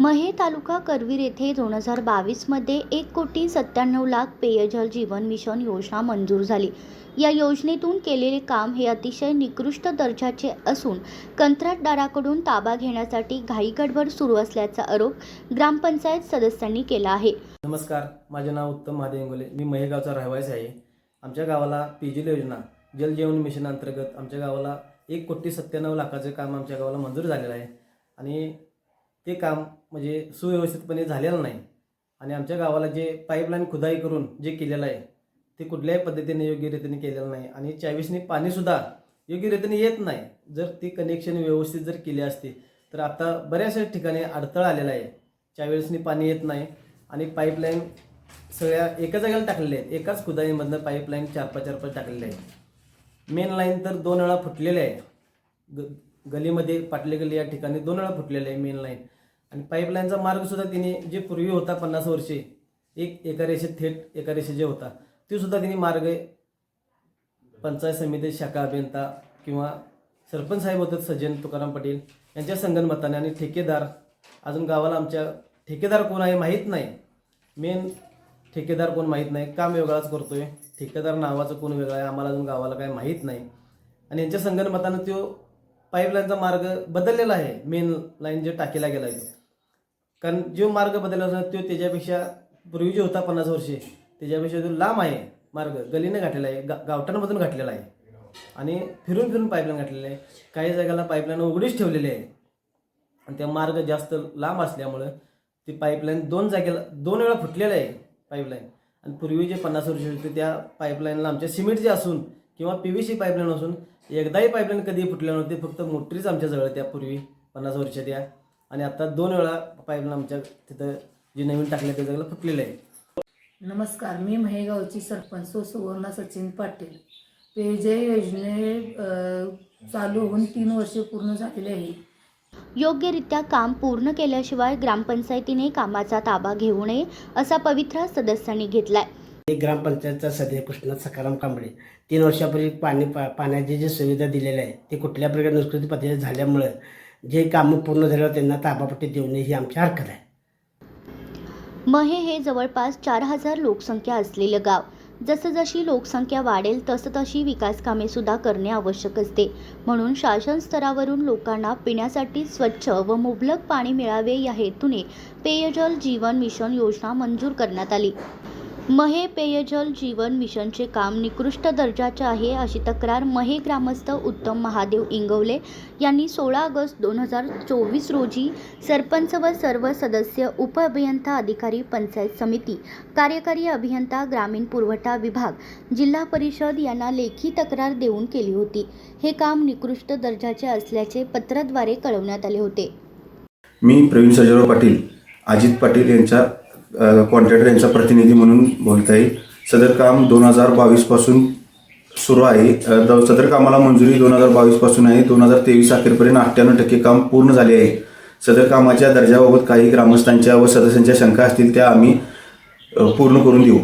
महे तालुका करवीर येथे दोन हजार बावीसमध्ये एक कोटी सत्त्याण्णव लाख पेयजल जीवन मिशन योजना मंजूर झाली. या योजनेतून केलेले काम हे अतिशय निकृष्ट दर्जाचे असून कंत्राटदाराकडून ताबा घेण्यासाठी घाईगडबड सुरू असल्याचा आरोप ग्रामपंचायत सदस्यांनी केला आहे. नमस्कार माझे नाव उत्तम महादेवंगोले मी महेगावचा रहिवासी आहे. आमच्या गावाला पीजील योजना जल जीवन मिशन अंतर्गत आमच्या गावाला एक कोटी सत्त्याण्णव लाखाचे काम आमच्या गावाला मंजूर झालेलं आहे. आणि ते काम म्हणजे सुव्यवस्थितपणे झालेलं नाही. आणि आमच्या गावाला जे पाईपलाईन खुदाई करून जे केलेलं आहे ते कुठल्याही पद्धतीने योग्य रीतीने केलेलं नाही. आणि चावीसनी पाणीसुद्धा योग्य रीतीने येत नाही. जर ती कनेक्शन व्यवस्थित जर केली असती तर आता बऱ्याचशा ठिकाणी अडथळा आलेला आहे. चाळीसनी पाणी येत नाही. आणि पाईपलाईन सगळ्या एका जागेला टाकलेल्या आहेत. एकाच खुदाईमधनं पाईपलाईन चार पाच चार पाच टाकलेल्या आहेत. मेन लाईन तर दोन वेळा फुटलेल्या आहे. ग गलीमध्ये पाटले गली या ठिकाणी दोन वेळा फुटलेले आहे मेन लाईन. आणि पाईपलाईनचा मार्गसुद्धा तिने जे पूर्वी होता पन्नास वर्षे एक एका रेषेत थेट एका रेषे जे होता ते सुद्धा तिने मार्ग पंचायत समिती शाखा अभियंता किंवा सरपंच साहेब होतात सज्जन तुकाराम पाटील यांच्या संगनमताने आणि ठेकेदार. अजून गावाला आमच्या ठेकेदार कोण आहे माहीत नाही. मेन ठेकेदार कोण माहीत नाही. काम वेगळाच करतो आहे ठेकेदार नावाचं कोण वेगळं आहे आम्हाला अजून गावाला काय माहीत नाही. आणि यांच्या संगनमतानं तो पाईपलाईनचा मार्ग बदललेला आहे. मेन लाईन जे टाकीला गेला आहे कारण जो मार्ग बदलला होता तो त्याच्यापेक्षा पूर्वी जो होता पन्नास वर्षे त्याच्यापेक्षा जो लांब आहे मार्ग. गलीने घातलेला आहे गा गावटांमधून घातलेला आहे. आणि फिरून फिरून पाईपलाईन घातलेली आहे. काही जागाला पाईपलाईन उघडीच ठेवलेली आहे. आणि त्या मार्ग जास्त लांब असल्यामुळं ती पाईपलाईन दोन जागेला दोन वेळा फुटलेलं आहे पाईपलाईन आणि पूर्वी जे पन्नास वर्ष होते त्या पाईपलाईनला आमच्या सिमेंटचे असून किंवा पी व्ही सी पाईपलाईन असून एकदाही पाईपलाईन कधी फुटल्या नव्हती. फक्त मोटरीच आमच्याजवळ त्या पूर्वी पन्नास वर्षाच्या आणि आता दोन वेळा पाईपलाईन आमच्या तिथं जी नवीन टाकल्या त्या जागेला फुटलेलं आहे. नमस्कार मी महेगावची सरपंच सो सुवर्णा सचिन पाटील. पेयजय योजने चालू होऊन तीन वर्षे पूर्ण झालेली आहे. योग्यरित्या काम पूर्ण केल्याशिवाय ग्रामपंचायतीने कामाचा ताबा घेऊ नये असा पवित्रा सदस्यांनी घेतलाय. एक ग्रामपंचायतचा सदस्य कृष्णा सकाराम कांबळे. तीन वर्षापूर्वी पाणी पा पाण्याची जी सुविधा दिलेली आहे ते कुठल्या प्रकारे निष्कृती पद्धती झाल्यामुळं जे कामं पूर्ण झाल्यावर त्यांना ताबापट्टी देऊ नये ही आमची हरकत आहे. महे हे जवळपास चार हजार लोकसंख्या असलेलं गाव. जसजशी लोकसंख्या वाढेल तसतशी विकास कामे सुद्धा करणे आवश्यक असते. म्हणून शासन स्तरावरून लोकांना पिण्यासाठी स्वच्छ व मुबलक पाणी मिळावे या हेतूने पेयजल जीवन मिशन योजना मंजूर करण्यात आली. महे पेयजल जीवन मिशनचे काम निकृष्ट दर्जाचे आहे अशी तक्रार महे ग्रामस्थ उत्तम महादेव इंगवले यांनी सोळा ऑगस्ट दोन हजार चोवीस रोजी सरपंच व सर्व सदस्य उप अभियंता अधिकारी पंचायत समिती कार्यकारी अभियंता ग्रामीण पुरवठा विभाग जिल्हा परिषद यांना लेखी तक्रार देऊन केली होती. हे काम निकृष्ट दर्जाचे असल्याचे पत्राद्वारे कळवण्यात आले होते. मी प्रवीण सर्जेराव पाटील अजित पाटील यांच्या कॉन्ट्रॅक्टर यांचा प्रतिनिधी म्हणून बोलता येईल. सदर काम दोन हजार बावीसपासून सुरू आहे. द- सदर कामाला मंजुरी दोन हजार बावीसपासून आहे. दोन हजार तेवीस अखेरपर्यंत अठ्ठ्याण्णव टक्के काम पूर्ण झाले आहे. सदर कामाच्या दर्जाबाबत काही ग्रामस्थांच्या व सदस्यांच्या शंका असतील त्या आम्ही पूर्ण करून देऊ.